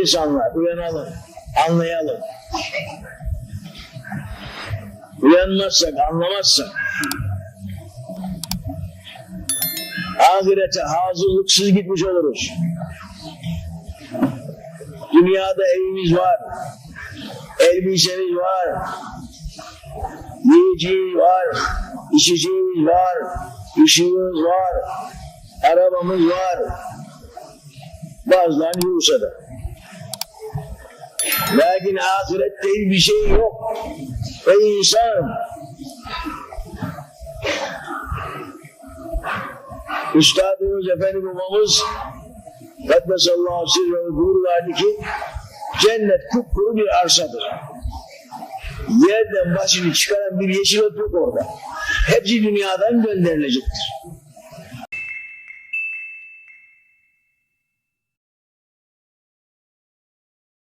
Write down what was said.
insanlar uyanalım, anlayalım. Uyanmazsak, anlamazsak ahirete hazırlıksız gitmiş oluruz. Dünyada evimiz var, elbisemiz var, yiyeceğimiz var, içeceğimiz var, ışığımız var, arabamız var. Bazılarını Bursa'da. Lakin ahirette bir şey yok. Ve insan Üstadımız Efendi babamız Kaddesallahu sirrehu buyurlardı ki cennet kupkuru bir arsadır. Yerden başını çıkaran bir yeşil ot yok orada. Hepsi dünyadan gönderilecektir.